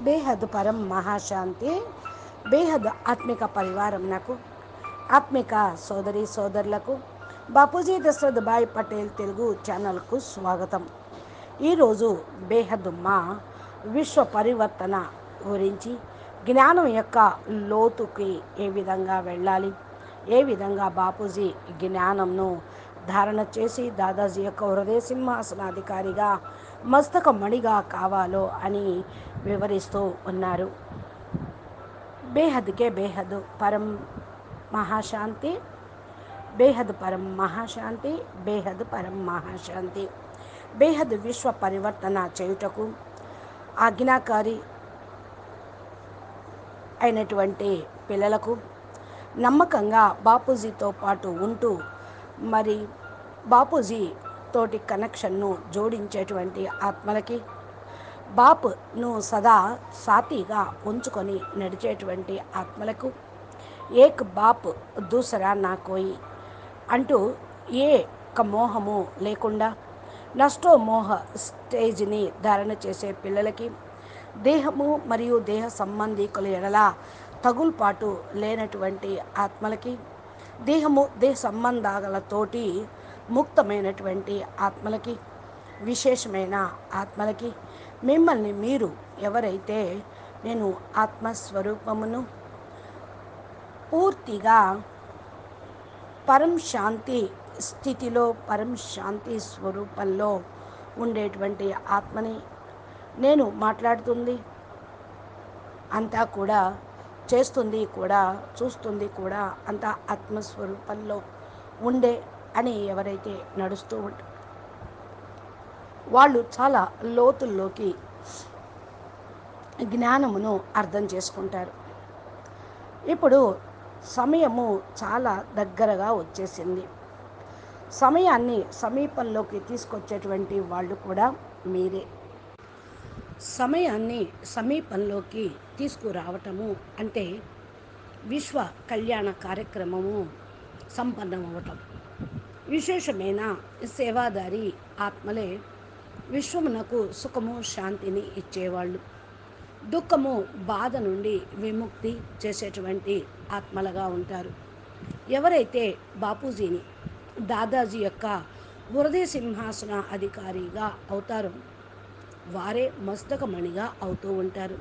బేహద్ పరం మహాశాంతి బేహద్ ఆత్మిక పరివారం నాకు ఆత్మిక సోదరి సోదరులకు బాపూజీ దశరథ్ భాయ్ పటేల్ తెలుగు ఛానల్కు స్వాగతం. ఈరోజు బేహద్ మా విశ్వ పరివర్తన గురించి జ్ఞానం యొక్క లోతుకి ఏ విధంగా వెళ్ళాలి ఏ విధంగా బాపూజీ జ్ఞానంను ధారణ చేసి దాదాజీ యొక్క హృదయ సింహాసనాధికారిగా మస్తక మణిగా కావాలో అని వివరిస్తూ ఉన్నారు. బేహద్కే బేహద్ పరం మహాశాంతి బేహద్ పరం మహాశాంతి బేహద్ పరం మహాశాంతి. బేహద్ విశ్వ పరివర్తన చేయుటకు ఆజ్ఞాకారి అయినటువంటి పిల్లలకు నమ్మకంగా బాపూజీతో పాటు ఉంటూ మరి బాపూజీ తోటి కనెక్షన్ను జోడించేటువంటి ఆత్మలకి బాపును సదా సాతిగా ఉంచుకొని నడిచేటువంటి ఆత్మలకు ఏక్ బాప్ దూసరా నా కోయి అంటూ ఏ మోహము లేకుండా నష్టో మోహ స్టేజ్ని ధారణ చేసే పిల్లలకి దేహము మరియు దేహ సంబంధికుల ఎడల తగుల్పాటు లేనటువంటి ఆత్మలకి దేహము దేహ సంబంధాలతోటి ముక్తమైనటువంటి ఆత్మలకి విశేషమైన ఆత్మలకి మిమ్మల్ని మీరు ఎవరైతే నేను ఆత్మస్వరూపమును పూర్తిగా పరం శాంతి స్థితిలో పరం శాంతి స్వరూపంలో ఉండేటువంటి ఆత్మని నేను మాట్లాడుతుంది. అంతా కూడా చేస్తుంది కూడా చూస్తుంది కూడా అంత ఆత్మస్వరూపంలో ఉండే అని ఎవరైతే నడుస్తూ ఉంటారు. వాళ్ళు చాలా లోతుల్లోకి జ్ఞానమును అర్థం చేసుకుంటారు. ఇప్పుడు సమయము చాలా దగ్గరగా వచ్చేసింది. సమయాన్ని సమీపంలోకి తీసుకొచ్చేటువంటి వాళ్ళు కూడా మీరే. సమయాన్ని సమీపంలోకి తీసుకురావటము అంటే విశ్వ కళ్యాణ కార్యక్రమము సంపన్నమవటం. విశేషమైన సేవాదారి ఆత్మలే విశ్వమునకు సుఖము శాంతిని ఇచ్చేవాళ్ళు. దుఃఖము బాధ నుండి విముక్తి చేసేటువంటి ఆత్మలుగా ఉంటారు. ఎవరైతే బాపూజీని దాదాజీ యొక్క హృదయ సింహాసన అధికారిగా అవుతారో వారే మస్తకమణిగా అవుతూ ఉంటారు.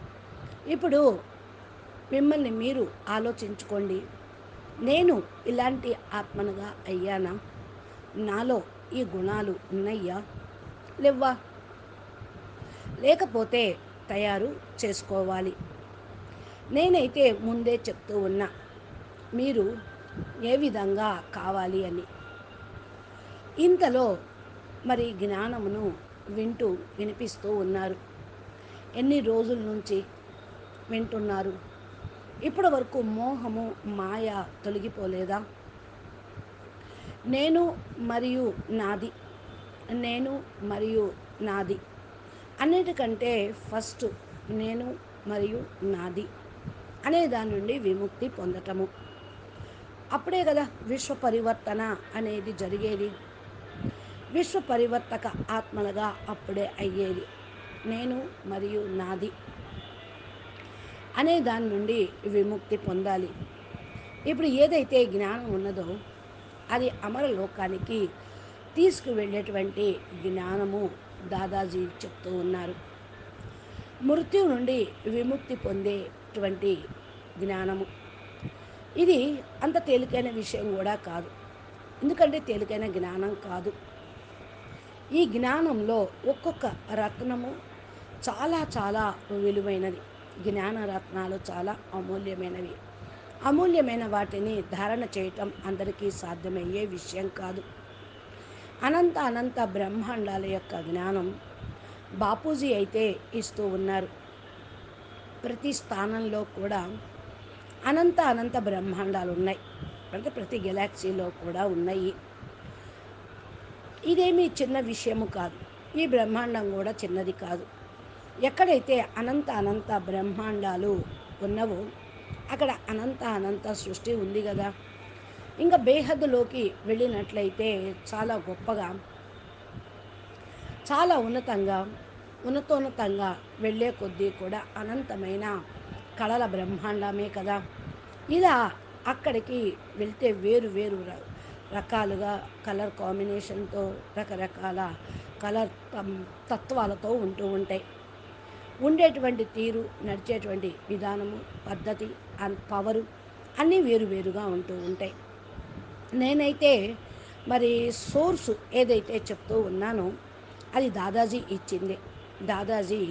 ఇప్పుడు మిమ్మల్ని మీరు ఆలోచించుకోండి. నేను ఇలాంటి ఆత్మనుగా అయ్యానా? నాలో ఈ గుణాలు ఉన్నాయా? లేవా లేకపోతే తయారు చేసుకోవాలి. నేనైతే ముందే చెప్తూ ఉన్నా మీరు ఏ విధంగా కావాలి అని. ఇంతలో మరి జ్ఞానమును వింటూ వినిపిస్తూ ఉన్నారు. ఎన్ని రోజుల నుంచి వింటున్నారు? ఇప్పటి వరకు మోహము మాయ తొలగిపోలేదా? నేను మరియు నాది నేను మరియు నాది అన్నిటికంటే ఫస్ట్ నేను మరియు నాది అనే దాని నుండి విముక్తి పొందటము. అప్పుడే కదా విశ్వ పరివర్తన అనేది జరిగేది. విశ్వ పరివర్తక ఆత్మలుగా అప్పుడే అయ్యేది. నేను మరియు నాది అనే దాని నుండి విముక్తి పొందాలి. ఇప్పుడు ఏదైతే జ్ఞానం ఉన్నదో అది అమర లోకానికి తీసుకువెళ్ళేటువంటి జ్ఞానము దాదాజీ చెప్తూ ఉన్నారు. మృత్యు నుండి విముక్తి పొందేటువంటి జ్ఞానము. ఇది అంత తేలికైన విషయం కూడా కాదు. ఎందుకంటే తేలికైన జ్ఞానం కాదు. ఈ జ్ఞానంలో ఒక్కొక్క రత్నము చాలా చాలా విలువైనది. జ్ఞాన రత్నాలు చాలా అమూల్యమైనవి. అమూల్యమైన వాటిని ధారణ చేయటం అందరికీ సాధ్యమయ్యే విషయం కాదు. అనంత అనంత బ్రహ్మాండాల యొక్క జ్ఞానం బాపూజీ అయితే ఇస్తూ ఉన్నారు. ప్రతి స్థానంలో కూడా అనంత అనంత బ్రహ్మాండాలు ఉన్నాయి. అంటే ప్రతి గెలాక్సీలో కూడా ఉన్నాయి. ఇదేమీ చిన్న విషయము కాదు. ఈ బ్రహ్మాండం కూడా చిన్నది కాదు. ఎక్కడైతే అనంత అనంత బ్రహ్మాండాలు ఉన్నవో అక్కడ అనంత అనంత సృష్టి ఉంది కదా ఇంకా బేహద్దులోకి వెళ్ళినట్లయితే చాలా గొప్పగా చాలా ఉన్నతంగా ఉన్నతోన్నతంగా వెళ్ళే కొద్దీ కూడా అనంతమైన కళల బ్రహ్మాండమే కదా. ఇలా అక్కడికి వెళ్తే వేరు వేరు రకాలుగా కలర్ కాంబినేషన్తో రకరకాల కలర్ తత్వాలతో ఉంటూ ఉంటాయి. ఉండేటువంటి తీరు నడిచేటువంటి విధానము పద్ధతి అండ్ పవరు అన్నీ వేరు వేరుగా ఉంటూ ఉంటాయి. నేనైతే మరి సోర్సు ఏదైతే చెప్తూ ఉన్నానో అది దాదాజీ ఇచ్చింది. దాదాజీ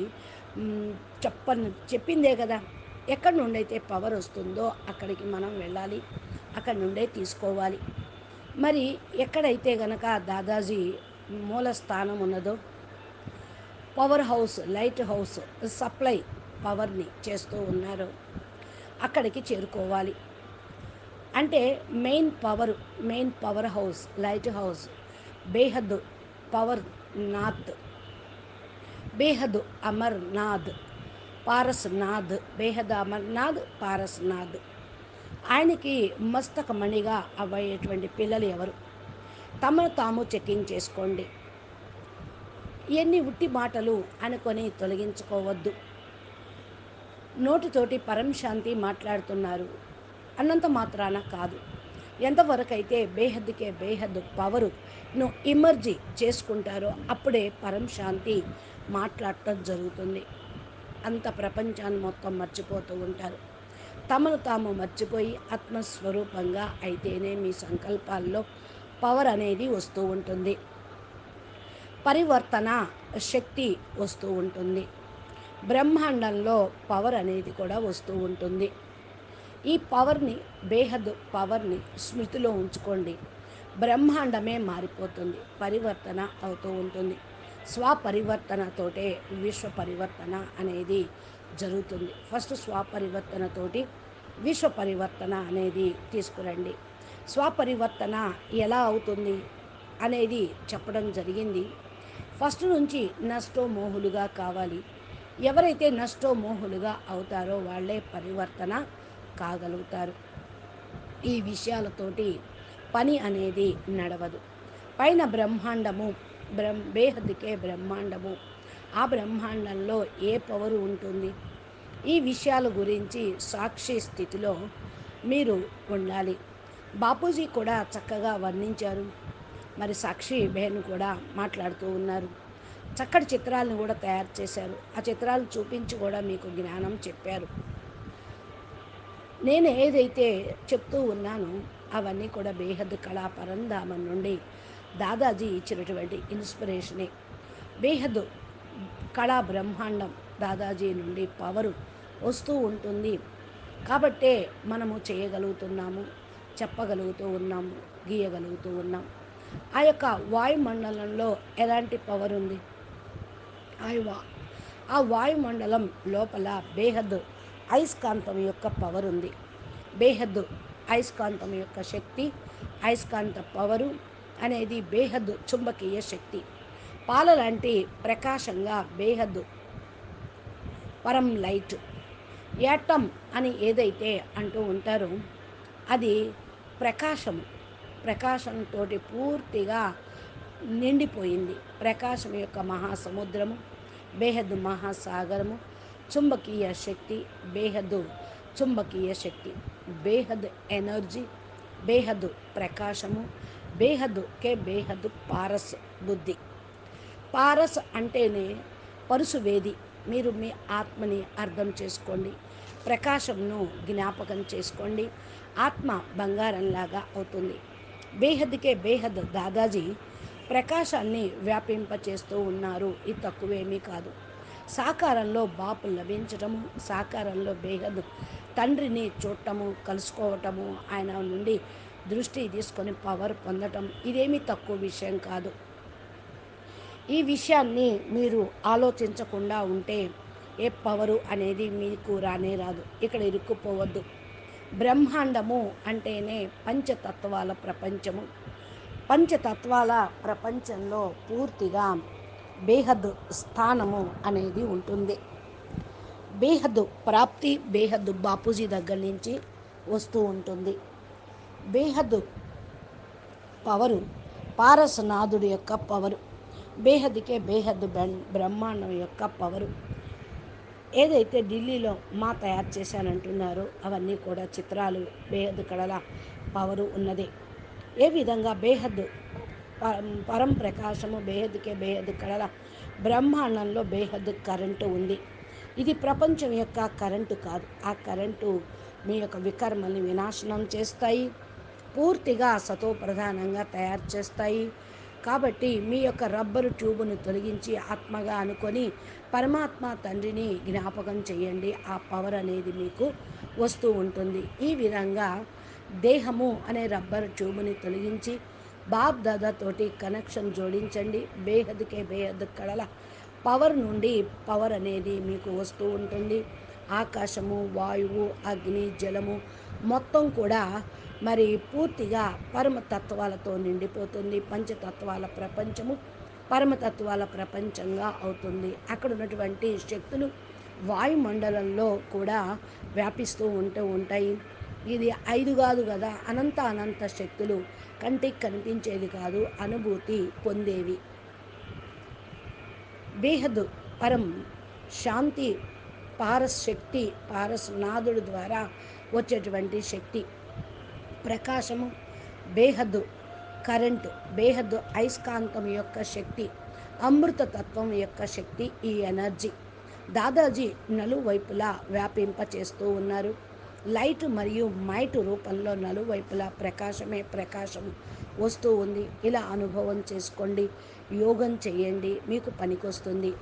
చెప్ప చెప్పిందే కదా ఎక్కడి నుండి అయితే పవర్ వస్తుందో అక్కడికి మనం వెళ్ళాలి అక్కడి నుండే తీసుకోవాలి. మరి ఎక్కడైతే గనక దాదాజీ మూల స్థానం ఉన్నదో power house light house supply పవర్ని చేస్తూ ఉన్నారు అక్కడికి చేరుకోవాలి. అంటే main power main power house light house బేహద్ పవర్ నాథ్ బేహద్ అమర్నాథ్ పారస్నాథ్ బేహద్ అమర్నాథ్ పారస్నాథ్. ఆయనకి మస్తకమణిగా అవ్వేటువంటి పిల్లలు ఎవరు? తమను తాము చెకింగ్ చేసుకోండి ఎన్ని ఉట్టి మాటలు అనుకొని తొలగించుకోవద్దు. నోటితోటి పరం శాంతి మాట్లాడుతున్నారు. అన్నంత మాత్రాన కాదు. ఎంతవరకైతే బేహద్దుకే బేహద్దు పవరు ను ఇమర్జీ చేసుకుంటారో అప్పుడే పరం శాంతి మాట్లాడటం జరుగుతుంది. అంత ప్రపంచాన్ని మొత్తం మర్చిపోతూ ఉంటారు. తమను తాము మర్చిపోయి ఆత్మస్వరూపంగా అయితేనే మీ సంకల్పాల్లో పవర్ అనేది వస్తూ ఉంటుంది. పరివర్తన శక్తి వస్తూ ఉంటుంది. బ్రహ్మాండంలో పవర్ అనేది కూడా వస్తూ ఉంటుంది. ఈ పవర్ని బేహద్ పవర్ని స్మృతిలో ఉంచుకోండి. బ్రహ్మాండమే మారిపోతుంది. పరివర్తన అవుతూ ఉంటుంది. స్వపరివర్తనతోటే విశ్వ పరివర్తన అనేది జరుగుతుంది. ఫస్ట్ స్వపరివర్తనతోటి విశ్వ పరివర్తన అనేది తీసుకురండి. స్వపరివర్తన ఎలా అవుతుంది అనేది చెప్పడం జరిగింది. ఫస్ట్ నుంచి నష్టో మోహులుగా కావాలి. ఎవరైతే నష్టో మోహులుగా అవుతారో వాళ్ళే పరివర్తన కాగలుగుతారు. ఈ విషయాలతోటి పని అనేది నడవదు. పైన బ్రహ్మాండము బ్రహ్మ బేహద్దుకే బ్రహ్మాండము. ఆ బ్రహ్మాండంలో ఏ పవరు ఉంటుంది? ఈ విషయాల గురించి సాక్షి స్థితిలో మీరు ఉండాలి. బాపూజీ కూడా చక్కగా వర్ణించారు. మరి సాక్షి బేన్ కూడా మాట్లాడుతూ ఉన్నారు. చక్కటి చిత్రాలను కూడా తయారు చేశారు. ఆ చిత్రాలు చూపించి కూడా మీకు జ్ఞానం చెప్పారు. నేను ఏదైతే చెప్తూ ఉన్నానో అవన్నీ కూడా బేహద్ కళా పరంధామం నుండి దాదాజీ ఇచ్చినటువంటి ఇన్స్పిరేషనే. బేహద్ కళా బ్రహ్మాండం దాదాజీ నుండి పవరు వస్తూ ఉంటుంది. కాబట్టే మనము చేయగలుగుతున్నాము చెప్పగలుగుతూ ఉన్నాము గీయగలుగుతూ ఉన్నాం. ఆ యొక్క వాయుమండలంలో ఎలాంటి పవర్ ఉంది? ఆ వా- ఆ వాయుమండలం లోపల బేహద్ అయస్కాంతం యొక్క పవర్ ఉంది. బేహద్ అయస్కాంతం యొక్క శక్తి అయస్కాంత పవరు అనేది బేహద్ చుంబకీయ శక్తి. పాల లాంటి ప్రకాశంగా బేహద్ పరం లైట్. యాటమ్ అని ఏదైతే అంటూ ఉంటారో అది ప్రకాశం ప్రకాశంతో పూర్తిగా నిండిపోయింది. ప్రకాశం యొక్క మహాసముద్రము బేహద్ మహాసాగరము చుంబకీయ శక్తి బేహద్ చుంబకీయ శక్తి. బేహద్ ఎనర్జీ బేహద్ ప్రకాశము బేహద్ కే బేహద్ పారస్ బుద్ధి. పారస్ అంటేనే పరుసువేది మీరు మీ ఆత్మని అర్థం చేసుకోండి. ప్రకాశంను జ్ఞాపకం చేసుకోండి. ఆత్మ బంగారంలాగా అవుతుంది. బేహద్కే బేహద్ దాదాజీ ప్రకాశాన్ని వ్యాపింపచేస్తూ ఉన్నారు. ఇది తక్కువేమీ కాదు. సాకారంలో బాపు లభించటము సాకారంలో బేహద్ తండ్రిని చూడటము కలుసుకోవటము ఆయన నుండి దృష్టి తీసుకొని పవర్ పొందటం ఇదేమీ తక్కువ విషయం కాదు. ఈ విషయాన్ని మీరు ఆలోచించకుండా ఉంటే ఏ పవరు అనేది మీకు రానే రాదు. ఇక్కడ ఇరుక్కుపోవద్దు. బ్రహ్మాండము అంటేనే పంచతత్వాల ప్రపంచము. పంచతత్వాల ప్రపంచంలో పూర్తిగా బేహద్ స్థానము అనేది ఉంటుంది. బేహద్ ప్రాప్తి బేహద్దు బాపూజీ దగ్గర నుంచి వస్తూ ఉంటుంది. బేహద్దు పవరు పారసనాథుడి యొక్క పవరు. బేహద్కే బేహద్ బ్రహ్మాండం యొక్క పవరు. ఏదైతే ఢిల్లీలో మా తయారు చేశానంటున్నారో అవన్నీ కూడా చిత్రాలు బేహద్ కళల పవరు ఉన్నది. ఏ విధంగా బేహద్ పరం ప్రకాశము బేహద్కే బేహద్ కళల బ్రహ్మాండంలో బేహద్ కరెంటు ఉంది. ఇది ప్రపంచం యొక్క కరెంటు కాదు. ఆ కరెంటు మీ యొక్క వికర్మల్ని వినాశనం చేస్తాయి పూర్తిగా సతో ప్రధానంగా తయారు చేస్తాయి. కాబట్టి మీ యొక్క రబ్బరు ట్యూబును తొలగించి ఆత్మగా అనుకొని పరమాత్మ తండ్రిని జ్ఞాపకం చేయండి. ఆ పవర్ అనేది మీకు వస్తూ ఉంటుంది. ఈ విధంగా దేహము అనే రబ్బరు ట్యూబుని తొలగించి బాబ్ దాదాతోటి కనెక్షన్ జోడించండి. బేహద్కే బేహద్ కళల పవర్ నుండి పవర్ అనేది మీకు వస్తూ ఉంటుంది. ఆకాశము వాయువు అగ్ని జలము మొత్తం కూడా మరి పూర్తిగా పరమతత్వాలతో నిండిపోతుంది. పంచతత్వాల ప్రపంచము పరమతత్వాల ప్రపంచంగా అవుతుంది. అక్కడ ఉన్నటువంటి శక్తులు వాయుమండలంలో కూడా వ్యాపిస్తూ ఉంటూ ఉంటాయి. ఇది ఐదు కాదు కదా అనంత అనంత శక్తులు కంటికి కనిపించేది కాదు అనుభూతి పొందేవి. బేహద్ పరం శాంతి పారశక్తి పారస్ నాదుడు ద్వారా వచ్చేటువంటి శక్తి. ప్రకాశము బేహద్దు కరెంటు బేహద్దు అయస్కాంతం యొక్క శక్తి అమృత తత్వం యొక్క శక్తి ఈ ఎనర్జీ. దాదాజీ నలువైపులా వ్యాపింప చేస్తూ ఉన్నారు. లైట్ మరియు మైట్ రూపంలో నలువైపులా ప్రకాశమే ప్రకాశం వస్తూ ఉంది. ఇలా అనుభవం చేసుకోండి. యోగం చేయండి. మీకు పనికొస్తుంది.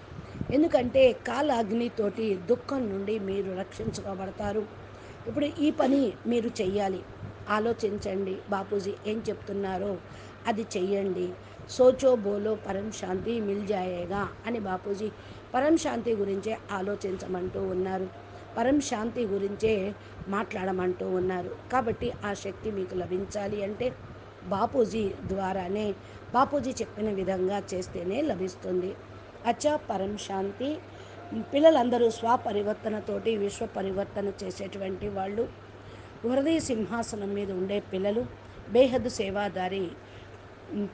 ఎందుకంటే కాలాగ్నితోటి దుఃఖం నుండి మీరు రక్షించుకోబడతారు ఇప్పుడు ఈ పని మీరు చెయ్యాలి. ఆలోచించండి బాపూజీ ఏం చెప్తున్నారో అది చెయ్యండి. సోచో బోలో పరం శాంతి మిల్ జాయేగా అని బాపూజీ పరం శాంతి గురించే ఆలోచించమంటూ ఉన్నారు. పరం శాంతి గురించే మాట్లాడమంటూ ఉన్నారు. కాబట్టి ఆ శక్తి మీకు లభించాలి అంటే బాపూజీ ద్వారానే బాపూజీ చెప్పిన విధంగా చేస్తేనే లభిస్తుంది. అచ్చా పరం శాంతి. పిల్లలందరూ స్వపరివర్తనతోటి విశ్వ పరివర్తన చేసేటువంటి వాళ్ళు హృదయ సింహాసనం మీద ఉండే పిల్లలు బేహద్ సేవాదారి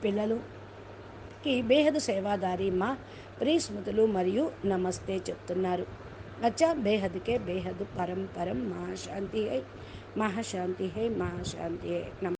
పిల్లలుకి బేహద్ సేవాదారి మా ప్రియస్మృతులు మరియు నమస్తే చెప్తున్నారు. అచ్చా బేహద్కే బేహద్ పరం పరం మహాశాంతి హై మహాశాంతి హై మహాశాంతి హై